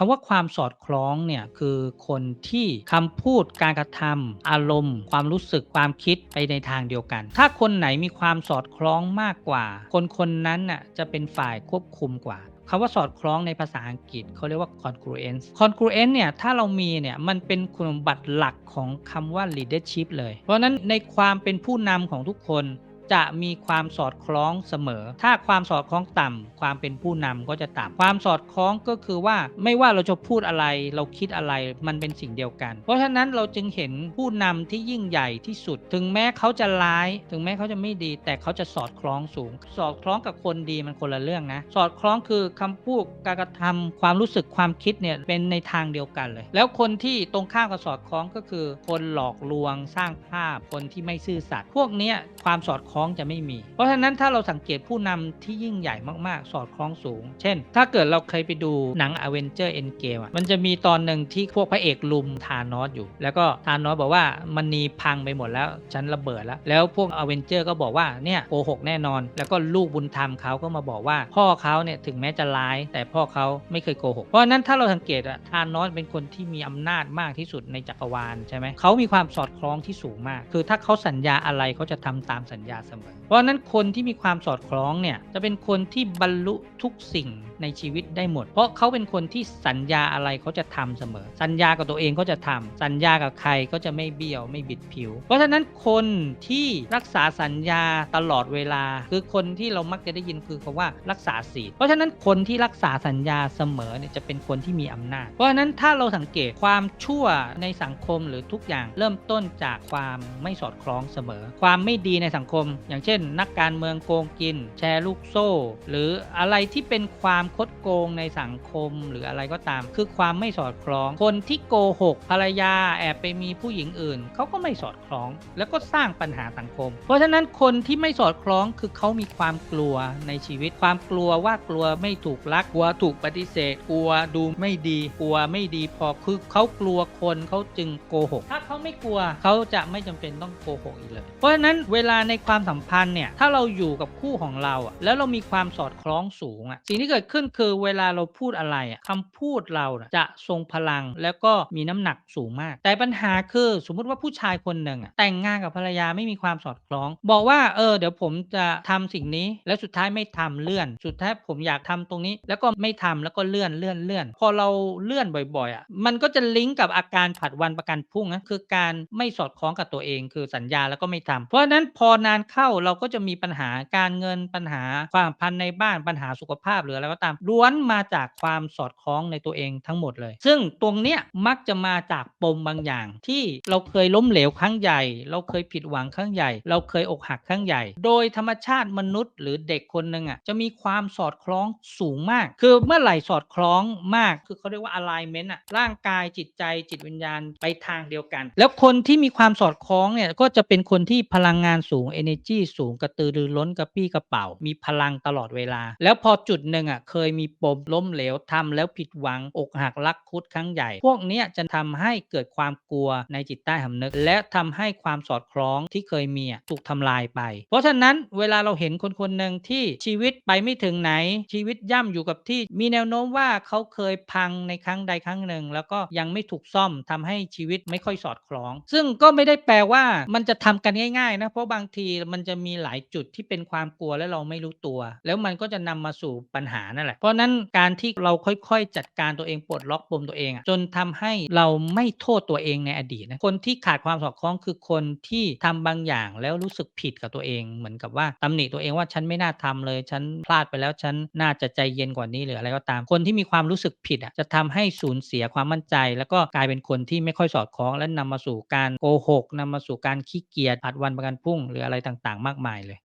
คำว่าความสอดคล้องเนี่ยคือคนที่คำพูดการกระทำอารมณ์ ความรู้สึกความคิดไปในทางเดียวกัน ถ้าคนไหนมีความสอดคล้องมากกว่า คนคนนั้นน่ะจะเป็นฝ่ายควบคุมกว่าคำว่าสอดคล้องในภาษาอังกฤษเขาเรียกว่า congruence congruence เนี่ยถ้าเรามีเนี่ยมันเป็นคุณสมบัติหลักของคำว่า leadership เลย เพราะฉะนั้นในความเป็นผู้นำของทุกคน จะมีความสอดคล้องเสมอ ถ้าความสอดคล้องต่ำความเป็นผู้นำก็จะต่ำความสอดคล้องก็คือว่าไม่ว่าเราจะพูดอะไร เราคิดอะไรมันเป็นสิ่งเดียวกัน เพราะฉะนั้นเราจึงเห็นผู้นำที่ยิ่งใหญ่ที่สุด ถึงแม้เขาจะร้าย ถึงแม้เขาจะไม่ดี แต่เขาจะสอดคล้องสูง สอดคล้องกับคนดีมันคนละเรื่องนะ สอดคล้องคือคำพูดการกระทำความรู้สึกความคิดเนี่ยเป็นในทางเดียวกันเลย แล้วคนที่ตรงข้ามกับสอดคล้องก็คือ คนหลอกลวงสร้างภาพคนที่ไม่ซื่อสัตย์พวกนี้ความสอดคล้องจะไม่มี เพราะฉะนั้นถ้าเราสังเกตผู้นำที่ยิ่งใหญ่มากๆ สอดคล้องสูง เช่น ถ้าเกิดเราเคยไปดูหนัง a v e n g e r Endgame อะมันจะมีตอนหนึ่งที่พวกพระเอกลุมทานอสอยู่ แล้วก็ทานอสบอกว่ามันนีพังไปหมดแล้วฉันระเบิดแล้ว แล้วพวก a v e n g e r ก็บอกว่าเนี่ยโกหกแน่นอน แล้วก็ลูกบุญธรรมเขาก็มาบอกว่า พ่อเขาเนี่ยถึงแม้จะร้าย แต่พ่อเขาไม่เคยโกหก เพราะฉะนั้นถ้าเราสังเกตอะทานอสเป็นคนที่มีอำนาจมากที่สุดในจักรวาลใช่ไหมเขามีความสอดคล้องที่สูงมาก คือถ้าเขาสัญญาอะไรเขาจะทำตามสัญญาเสมอ เพราะนั้นคนที่มีความสอดคล้องเนี่ยจะเป็นคนที่บรรลุทุกสิ่งในชีวิตได้หมด เพราะเขาเป็นคนที่สัญญาอะไรเขาจะทำเสมอ สัญญากับตัวเองก็จะทำสัญญากับใครก็จะไม่เบี้ยวไม่บิดผิว เพราะฉะนั้นคนที่รักษาสัญญาตลอดเวลา คือคนที่เรามักจะได้ยินคือคำว่ารักษาศีลเพราะฉะนั้นคนที่รักษาสัญญาเสมอเนี่ยจะเป็นคนที่มีอำนาจ เพราะฉะนั้นถ้าเราสังเกตความชั่วในสังคมหรือทุกอย่างเริ่มต้นจากความไม่สอดคล้องเสมอ ความไม่ดีในสังคมอย่างเช่น นักการเมืองโกงกิน แชร์ลูกโซ่ หรืออะไรที่เป็นความคดโกงในสังคมหรืออะไรก็ตาม คือความไม่สอดคล้อง คนที่โกหกภรรยาแอบไปมีผู้หญิงอื่นเขาก็ไม่สอดคล้อง แล้วก็สร้างปัญหาสังคม เพราะฉะนั้นคนที่ไม่สอดคล้องคือเขามีความกลัวในชีวิต ความกลัวว่ากลัวไม่ถูกรักกลัวถูกปฏิเสธ กลัวดูไม่ดีกลัวไม่ดีพอคือเขากลัวคนเขาจึงโกหก ถ้าเขาไม่กลัวเขาจะไม่จำเป็นต้องโกหกอีกเลย เพราะฉะนั้นเวลาในความสัมพันธ์เนี่ยถ้าเราอยู่กับคู่ของเราอะแล้วเรามีความสอดคล้องสูงอะสิ่งที่เกิดขึ้นคือเวลาเราพูดอะไรอะคำพูดเราจะทรงพลังแล้วก็มีน้ำหนักสูงมาก แต่ปัญหาคือสมมุติว่าผู้ชายคนหนึ่งอะแต่งงานกับภรรยาไม่มีความสอดคล้อง บอกว่าเออเดี๋ยวผมจะทำสิ่งนี้แล้วสุดท้ายไม่ทำเลื่อน สุดท้ายผมอยากทำตรงนี้ แล้วก็ไม่ทำแล้วก็เลื่อนเลื่อนเลื่อน พอเราเลื่อนบ่อยๆอะมันก็จะลิงก์กับอาการผัดวันประกันพรุ่งนะคือการไม่สอดคล้องกับตัวเอง คือสัญญาแล้วก็ไม่ทำเพราะฉะนั้นพอนานเข้าเราก็จะมีปัญหาการเงินปัญหาความพันในบ้านปัญหาสุขภาพหรืออะไรก็ตามล้วนมาจากความสอดคล้องในตัวเองทั้งหมดเลย ซึ่งตรงเนี้ยมักจะมาจากปมบางอย่าง ที่เราเคยล้มเหลวครั้งใหญ่ เราเคยผิดหวังครั้งใหญ่ เราเคยอกหักครั้งใหญ่ โดยธรรมชาติมนุษย์ หรือเด็กคนหนึ่งอะจะมีความสอดคล้องสูงมาก คือเมื่อไหร่สอดคล้องมาก คือเขาเรียกว่า alignment อะร่างกายจิตใจจิตวิญญาณไปทางเดียวกัน แล้วคนที่มีความสอดคล้องเนี่ยก็จะเป็นคนที่พลังงานสูง energy สูงกระตือรือร้นกระปี้กระเป๋า มีพลังตลอดเวลา แล้วพอจุดหนึ่งอะเคยมีปมล้มเหลวทำแล้วผิดหวังอกหักรักคุดครั้งใหญ่ พวกเนี้ยจะทำให้เกิดความกลัวในจิตใต้สำนึก และทำให้ความสอดคล้องที่เคยมีอะถูกทำลายไป เพราะฉะนั้นเวลาเราเห็นคนคนหนึ่งที่ชีวิตไปไม่ถึงไหน ชีวิตย่ำอยู่กับที่ มีแนวโน้มว่าเขาเคยพังในครั้งใดครั้งหนึ่ง แล้วก็ยังไม่ถูกซ่อมทำให้ชีวิตไม่ค่อยสอดคล้อง ซึ่งก็ไม่ได้แปลว่ามันจะทำกันง่ายๆนะเพราะบางทีมันจะมีหลายจุดที่เป็นความกลัวและเราไม่รู้ตัว แล้วมันก็จะนำมาสู่ปัญหานั่นแหละเพราะนั้นการที่เราค่อยๆ จัดการตัวเองปลดล็อกปมตัวเองจนทำให้เราไม่โทษตัวเองในอดีตนะคนที่ขาดความสอดคล้องคือคนที่ทำบางอย่างแล้วรู้สึกผิดกับตัวเอง เหมือนกับว่าตำหนิตัวเองว่าฉันไม่น่าทำเลย ฉันพลาดไปแล้วฉันน่าจะใจเย็นกว่านี้หรืออะไรก็ตาม คนที่มีความรู้สึกผิดอะจะทำให้สูญเสียความมั่นใจ แล้วก็กลายเป็นคนที่ไม่ค่อยสอดคล้องและนำมาสู่การโกหกนำมาสู่การขี้เกียจผัดวันประกันพรุ่งหรืออะไรต่างๆ มากมายเลย